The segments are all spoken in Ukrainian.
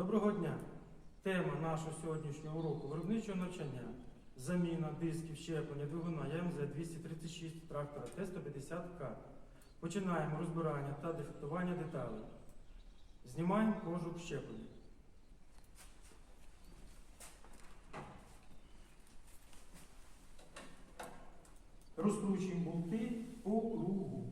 Доброго дня! Тема нашого сьогоднішнього уроку виробничого навчання. Заміна дисків щеплення двигуна ЯМЗ 236 трактора Т-150К. Починаємо розбирання та дефектування деталей. Знімаємо кожух щеплення. Розкручуємо болти по кругу.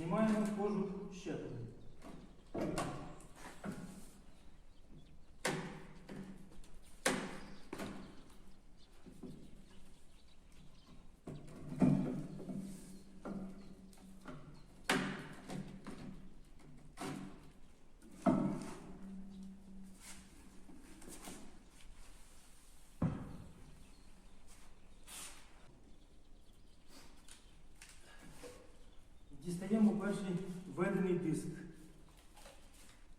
Знімаємо кожух щеплення. Перший введений диск.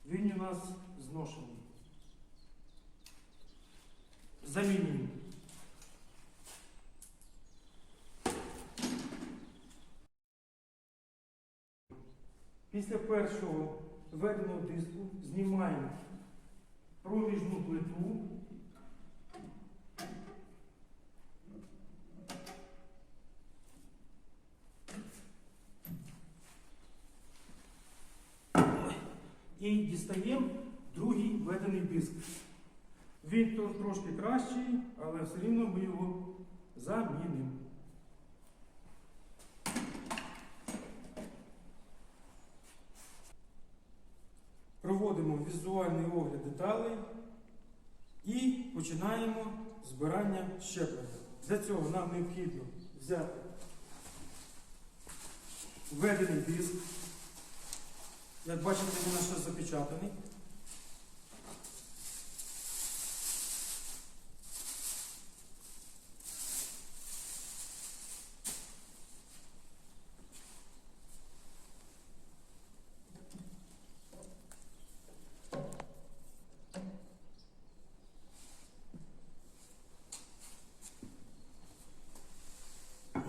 Він у нас зношений. Замінюємо. Після першого введеного диску знімаємо проміжну плиту. і дістаємо другий введений диск. Він трошки кращий, але все рівно ми його замінимо. Проводимо візуальний огляд деталей і починаємо збирання щеплення. Для цього нам необхідно взяти введений диск. Як бачите, він у нас ще запечатаний.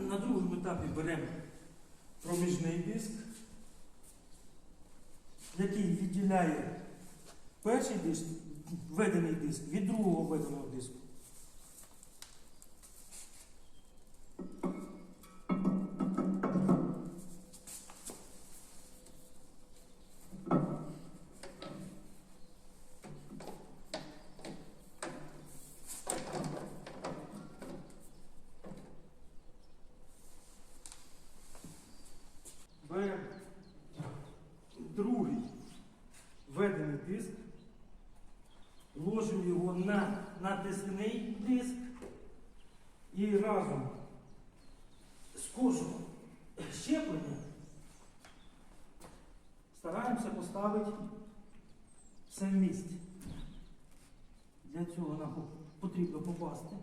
На другому етапі беремо проміжний диск який відділяє перший диск, введений диск від другого введеного диску. Другий введений диск, ложимо його на натискний диск і разом з кожного щеплення стараємося поставити все в місці. Для цього нам потрібно попасти.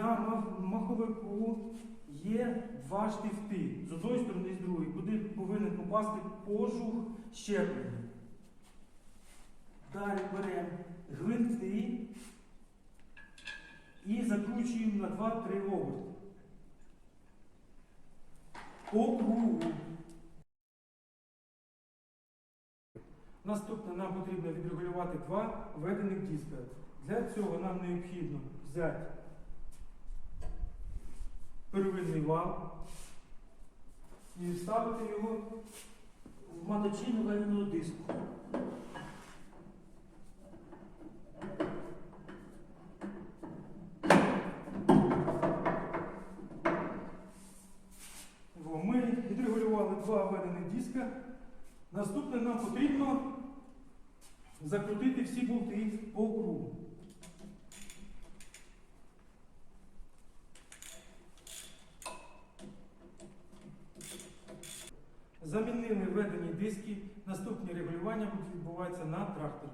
На маховику є два штифти з одної сторони і з другої, куди повинен попасти кожух щеплення. Далі беремо гвинти і закручуємо на 2-3 оберти. По кругу. Наступне нам потрібно відрегулювати два введених диска. Для цього нам необхідно взяти первинний вал і вставити його в маточину вального диску. Ми відрегулювали два введених диска. Наступне нам потрібно закрутити всі болти по кругу. Замінили введені диски. Наступні регулювання будуть відбуватися на тракторі.